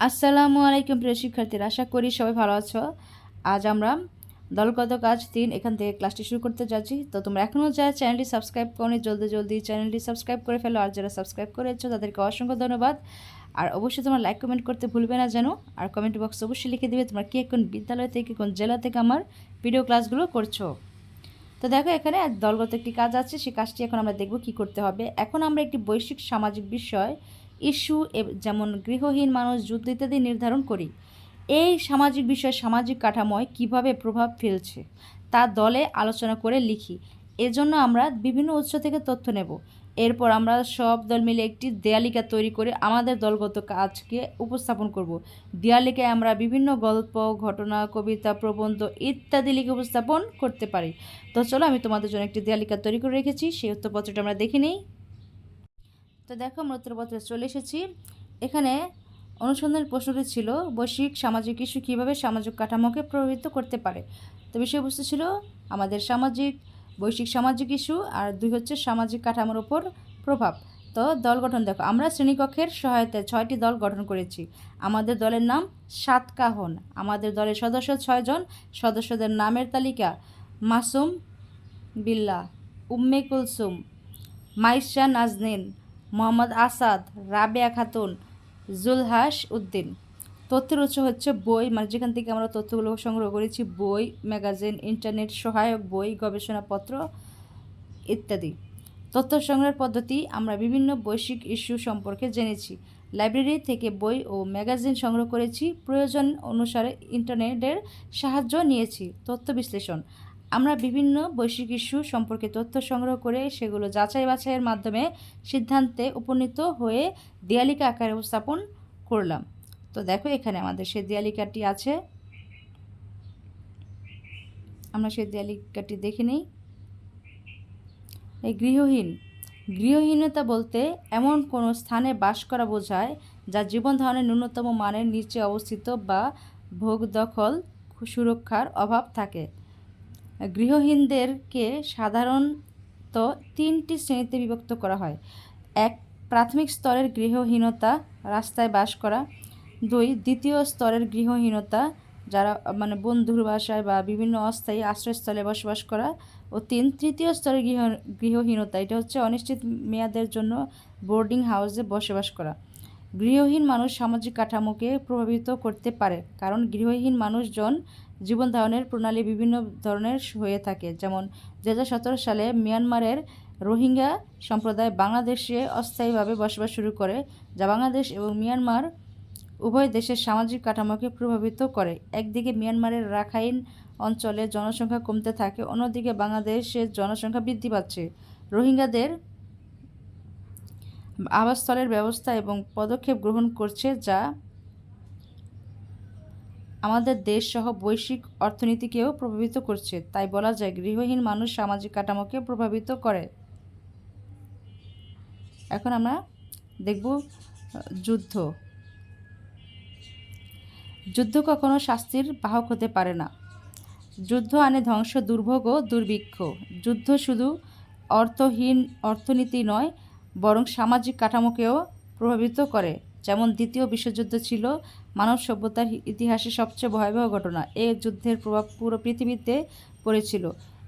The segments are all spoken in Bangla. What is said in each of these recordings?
আসসালামু আলাইকুম প্রিয় শিক্ষার্থীরা, আশা করি সবাই ভালো আছো। আজ আমরা দলগত কাজ তিন, এখান থেকে ক্লাসটি শুরু করতে যাচ্ছি। তো তোমরা এখনও যারা চ্যানেলটি সাবস্ক্রাইব করনি, জলদি জলদি চ্যানেলটি সাবস্ক্রাইব করে ফেলো। আর যারা সাবস্ক্রাইব করেছ, তাদেরকে অসংখ্য ধন্যবাদ। আর অবশ্যই তোমার লাইক, কমেন্ট করতে ভুলবে না যেন। আর কমেন্ট বক্স অবশ্যই লিখে দিবে তোমরা কে কোন বিদ্যালয় থেকে, কোন জেলা থেকে আমার ভিডিও ক্লাসগুলো করছ। তো দেখো, এখানে দলগত একটি কাজ আছে। সেই কাজটি এখন আমরা দেখব কি করতে হবে। এখন আমরা একটি বৈশ্বিক সামাজিক বিষয় ইস্যু যেমন গৃহহীন মানুষ যুদ্ধ ইত্যাদি নির্ধারণ করি। এই সামাজিক বিষয় সামাজিক কাঠামোয় কীভাবে প্রভাব ফেলছে, তা দলে আলোচনা করে লিখি। এজন্য আমরা বিভিন্ন উৎস থেকে তথ্য নেব। এরপর আমরা সব দল মিলে একটি দেয়ালিকা তৈরি করে আমাদের দলগত কাজকে উপস্থাপন করব। দেয়ালিকায় আমরা বিভিন্ন গল্প, ঘটনা, কবিতা, প্রবন্ধ ইত্যাদি লিখে উপস্থাপন করতে পারি। তো চলো আমি তোমাদের জন্য একটি দেয়ালিকা তৈরি করে রেখেছি। সেই উত্তরপত্রটা আমরা দেখে নিই। তো দেখো আমরা উত্তরপত্রে চলে এসেছি। এখানে অনুসন্ধানের প্রশ্নটি ছিল, বৈশ্বিক সামাজিক ইস্যু কীভাবে সামাজিক কাঠামোকে প্রভাবিত করতে পারে? তো বিষয়বস্তু ছিল, আমাদের সামাজিক, বৈশ্বিক সামাজিক ইস্যু, আর দুই হচ্ছে সামাজিক কাঠামোর ওপর প্রভাব। তো দল গঠন, দেখো, আমরা শ্রেণীকক্ষের সহায়তায় ছয়টি দল গঠন করেছি। আমাদের দলের নাম সাতকাহন। আমাদের দলের সদস্য ছয়জন। সদস্যদের নামের তালিকা মাসুম বিল্লা, উম্মে কুলসুম, মাইশা নাজনীন মোহাম্মদ আসাদ, রাবেয়া খাতুন, জুলহাস উদ্দিন। তথ্যের উৎস হচ্ছে বই মানে যেখান থেকে আমরা তথ্যগুলো সংগ্রহ করেছি, বই, ম্যাগাজিন, ইন্টারনেট সহায়ক বই, গবেষণাপত্র ইত্যাদি। তথ্য সংগ্রহের পদ্ধতি আমরা বিভিন্ন বৈশ্বিক ইস্যু সম্পর্কে জেনেছি। লাইব্রেরি থেকে বই ও ম্যাগাজিন সংগ্রহ করেছি। প্রয়োজন অনুসারে ইন্টারনেটের সাহায্য নিয়েছি। তথ্য বিশ্লেষণ। আমরা বিভিন্ন বৈশ্বিক ইস্যু সম্পর্কে তথ্য সংগ্রহ করে সেগুলো যাচাই বাছাইয়ের মাধ্যমে সিদ্ধান্তে উপনীত হয়ে দেয়ালিকা আকারে উপস্থাপন করলাম। তো দেখো এখানে আমাদের সেই দেয়ালিকাটি আছে। আমরা সেই দেয়ালিকাটি দেখে নিই। এই গৃহহীন। গৃহহীনতা বলতে এমন কোনো স্থানে বাস করা বোঝায় যা জীবন ধারণের ন্যূনতম মানের নিচে অবস্থিত বা ভোগ দখল সুরক্ষার অভাব থাকে। গৃহহীনদেরকে সাধারণত তিনটি শ্রেণীতে বিভক্ত করা হয়। এক, প্রাথমিক স্তরের গৃহহীনতা, রাস্তায় বাস করা। দুই, দ্বিতীয় স্তরের গৃহহীনতা, যারা মানে বন্ধুর বাসায় বা বিভিন্ন অস্থায়ী আশ্রয়স্থলে বসবাস করা। ও তিন, তৃতীয় স্তরের গৃহ, গৃহহীনতা, এটা হচ্ছে অনিশ্চিত মেয়াদের জন্য বোর্ডিং হাউসে বসবাস করা। গৃহহীন মানুষ সামাজিক কাঠামোকে প্রভাবিত করতে পারে, কারণ গৃহহীন মানুষজন জীবন ধারণের প্রণালী বিভিন্ন ধরনের হয়ে থাকে। যেমন দু হাজার সতেরো সালে মিয়ানমারের রোহিঙ্গা সম্প্রদায় বাংলাদেশে অস্থায়ীভাবে বসবাস শুরু করে, যা বাংলাদেশ এবং মিয়ানমার উভয় দেশের সামাজিক কাঠামোকে প্রভাবিত করে। একদিকে মিয়ানমারের রাখাইন অঞ্চলে জনসংখ্যা কমতে থাকে, অন্যদিকে বাংলাদেশের জনসংখ্যা বৃদ্ধি পাচ্ছে। রোহিঙ্গাদের আবাসস্থলের ব্যবস্থা এবং পদক্ষেপ গ্রহণ করছে যা আমাদের দেশ সহ বৈশ্বিক অর্থনীতিকেও প্রভাবিত করছে। তাই বলা যায়, গৃহহীন মানুষ সামাজিক কাঠামোকে প্রভাবিত করে। এখন আমরা দেখব যুদ্ধ। যুদ্ধ কখনো শাস্তির বাহক হতে পারে না। যুদ্ধ আনে ধ্বংস, দুর্ভোগ ও দুর্ভিক্ষ। যুদ্ধ শুধু অর্থহীন অর্থনীতি নয় বরং সামাজিক কাঠামোকেও প্রভাবিত করে। যেমন দ্বিতীয় বিশ্বযুদ্ধ ছিল, মানব সভ্যতার ইতিহাসে সবচেয়ে ভয়াবহ ঘটনা। এ যুদ্ধের প্রভাব পুরো পৃথিবীতে পড়েছিল।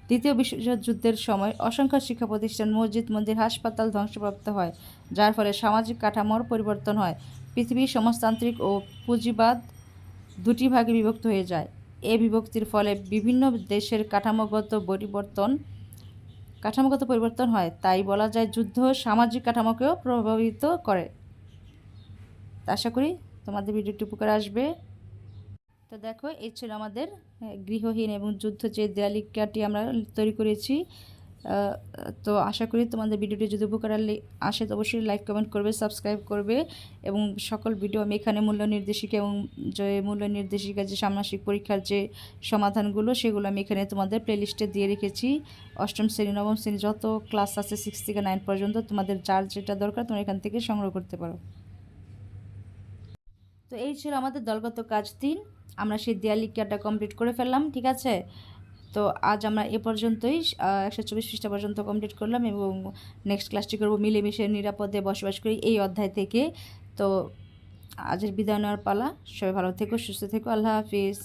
দ্বিতীয় বিশ্বযুদ্ধের সময় অসংখ্য শিক্ষা প্রতিষ্ঠান মসজিদ, মন্দির, হাসপাতাল ধ্বংসপ্রাপ্ত হয়, যার ফলে সামাজিক কাঠামোর পরিবর্তন হয়। পৃথিবী সমাজতান্ত্রিক ও পুঁজিবাদ দুটি ভাগে বিভক্ত হয়ে যায়। এ বিভক্তির ফলে বিভিন্ন দেশের কাঠামোগত পরিবর্তন কাঠামোগত পরিবর্তন হয়, তাই বলা যায় যুদ্ধ সামাজিক কাঠামোকেও প্রভাবিত করে। আশা করি তোমাদের ভিডিওটি উপকার আসবে। তো দেখো, এই ছিল আমাদের গৃহহীন এবং যুদ্ধ যে দেয়ালিকাটি আমরা তৈরি করেছি তো আশা করি তোমাদের ভিডিওটি যদি উপকার আসে তো অবশ্যই লাইক, কমেন্ট করবে, সাবস্ক্রাইব করবে এবং সকল ভিডিও আমি এখানে মূল্য নির্দেশিকা এবং যে মূল্য নির্দেশিকা, যে ষান্মাসিক পরীক্ষার যে সমাধানগুলো সেগুলো আমি এখানে তোমাদের প্লেলিস্টে দিয়ে রেখেছি। অষ্টম শ্রেণি, নবম শ্রেণি যত ক্লাস আছে সিক্স থেকে নাইন পর্যন্ত তোমাদের যার যেটা দরকার তোমরা এখান থেকে সংগ্রহ করতে পারো। তো এই ছিল আমাদের দলগত কাজ তিন। আমরা সেই দেয়ালিকাটা কমপ্লিট করে ফেললাম, ঠিক আছে? তো আজ আমরা এ পর্যন্তই একশো চব্বিশ পৃষ্ঠা পর্যন্ত কমপ্লিট করলাম এবং নেক্সট ক্লাসটি করব মিলেমিশে, নিরাপদে বসবাস করি এই অধ্যায় থেকে। তো আজের বিদায় নেওয়ার পালা। সবাই ভালো থেকো, সুস্থ থেকো। আল্লাহ হাফিজ।